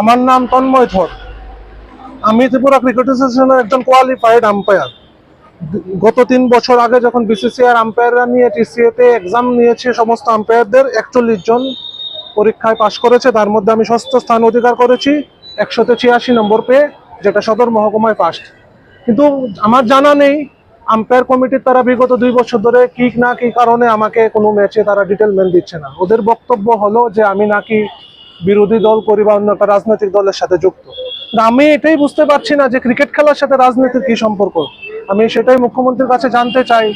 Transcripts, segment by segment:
আমার নাম তন্ময় ধর। আমি ত্রিপুরা ক্রিকেট অ্যাসোসিয়েশনের একজন কোয়ালিফাইড আম্পায়ার গত তিন বছর আগে যখন বিসিসিআর আম্পায়াররা নিয়ে টিসিএতে এক্সাম নিয়েছে, সমস্ত আম্পায়ারদের একচল্লিশ জন পরীক্ষায় পাশ করেছে। তার মধ্যে আমি ষষ্ঠ স্থান অধিকার করেছি, একশোতে ছিয়াশি নম্বর পেয়ে, যেটা সদর মহকুমায় ফার্স্ট কিন্তু আমার জানা নেই আম্পায়ার কমিটির তারা বিগত দুই বছর ধরে কি না কি কারণে আমাকে কোনো ম্যাচে তারা ডিটেলমেন্ট দিচ্ছে না। ওদের বক্তব্য হলো যে, আমি নাকি বিরোধী দল করি বা অন্য একটা রাজনৈতিক দলের সাথে যুক্ত। আমি এটাই বুঝতে পারছি না যে ক্রিকেট খেলার সাথে রাজনীতির কি সম্পর্ক। আমি সেটাই মুখ্যমন্ত্রীর কাছে জানতে চাই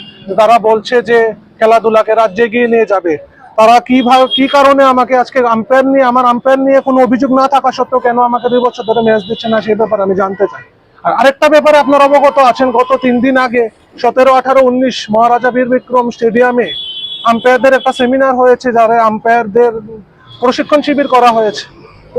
তারা বলছে যে খেলাধুলাকে রাজ্যে গিয়ে নিয়ে যাবে। তারা কীভাবে কি কারণে আমাকে আজকে আম্পায়ার নিয়ে, আমার আম্পায়ার নিয়ে কোনো অভিযোগ না থাকা সত্ত্বেও কেন আমাকে দুই বছর ধরে ম্যাচ দিচ্ছে না, সেই ব্যাপারে আমি জানতে চাই। আর আরেকটা ব্যাপারে আপনার অবগত আছেন, গত তিন দিন আগে, সতেরো, আঠারো, উনিশ মহারাজা বীর বিক্রম স্টেডিয়ামে আম্পায়ারদের একটা সেমিনার হয়েছে, যারা আম্পায়ারদের প্রশিক্ষণ শিবির করা হয়েছে।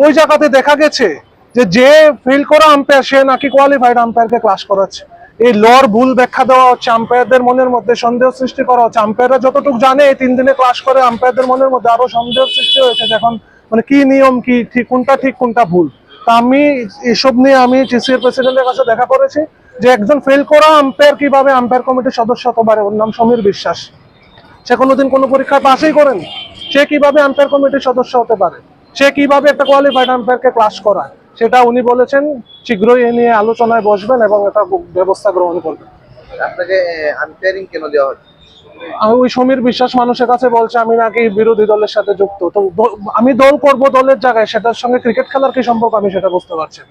ওই জায়গাতে দেখা গেছে যে যে ফেল করা আম্পায়ার সে নাকি কোয়ালিফাইড আম্পায়ারকে ক্লাস করাচ্ছে। এই লর ভুল ব্যাখ্যা দেওয়া হচ্ছে আম্পায়ারদের মনের মধ্যে সন্দেহ সৃষ্টি করা হচ্ছে। আম্পায়াররা যতটুকু জানে, এই তিন দিনে ক্লাস করে আম্পায়ারদের মনের মধ্যে আরও সন্দেহ সৃষ্টি হয়েছে এখন মানে কি নিয়ম, কি ঠিক, কোনটা ঠিক, কোনটা ভুল। তা আমি এসব নিয়ে আমি টিসিএর প্রেসিডেন্টের কাছে দেখা করেছি যে একজন ফেল করা আম্পায়ার কীভাবে আম্পায়ার কমিটির সদস্য হতে পারে? ওর নাম সমীর বিশ্বাস। সে কোনোদিন কোনো পরীক্ষায় পাশেই করেনি। সে কীভাবে আম্পায়ার কমিটির সদস্য হতে পারে? সে কীভাবে একটা কোয়ালিফাইড আম্পায়ারকে ক্লাস করায়? সেটা উনি বলেছেন শীঘ্রই এ নিয়ে আলোচনায় বসবেন এবং এটা ব্যবস্থা গ্রহণ করবেন। আপনাকে আম্পায়ারিং কেন দেওয়া হচ্ছে? ওই সমীর বিশ্বাস মানুষের কাছে বলছে আমি নাকি বিরোধী দলের সাথে যুক্ত। তো আমি দল করব দলের জায়গায় সেটার সঙ্গে ক্রিকেট খেলার কি সম্পর্ক আমি সেটা বুঝতে পারছি।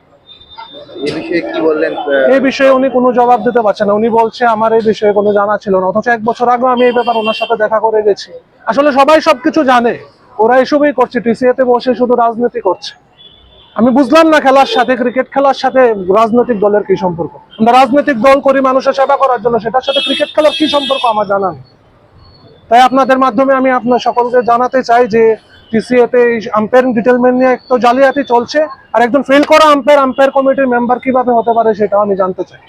এই বিষয়ে উনি কোনো জবাব দিতে পারছেন না। উনি বলছে, আমার এই বিষয়ে কোনো জানা ছিল না। অথচ এক বছর আগে আমি এই ব্যাপার ওনার সাথে দেখা করে গেছি। আসলে সবাই সবকিছু জানে। ওরা এসবই করছে টিসিএতে বসে শুধু রাজনীতি করছে। আমি বুঝলাম না খেলার সাথে, ক্রিকেট খেলার সাথে রাজনৈতিক দলের কি সম্পর্ক। আমরা রাজনৈতিক দল করি, মানুষের সেবা করার জন্য। সেটার সাথে ক্রিকেট খেলার কি সম্পর্ক আমার জানা তাই আপনাদের মাধ্যমে আমি আপনার সকলকে জানাতে চাই যে টিসিএতে আম্পায়ারিং ডিটেলমেন্ট নিয়ে তো জালিয়াতি চলছে, আর একজন ফেল করা আম্পায়ার আম্পায়ার কমিটির মেম্বার কীভাবে হতে পারে সেটাও আমি জানতে চাই।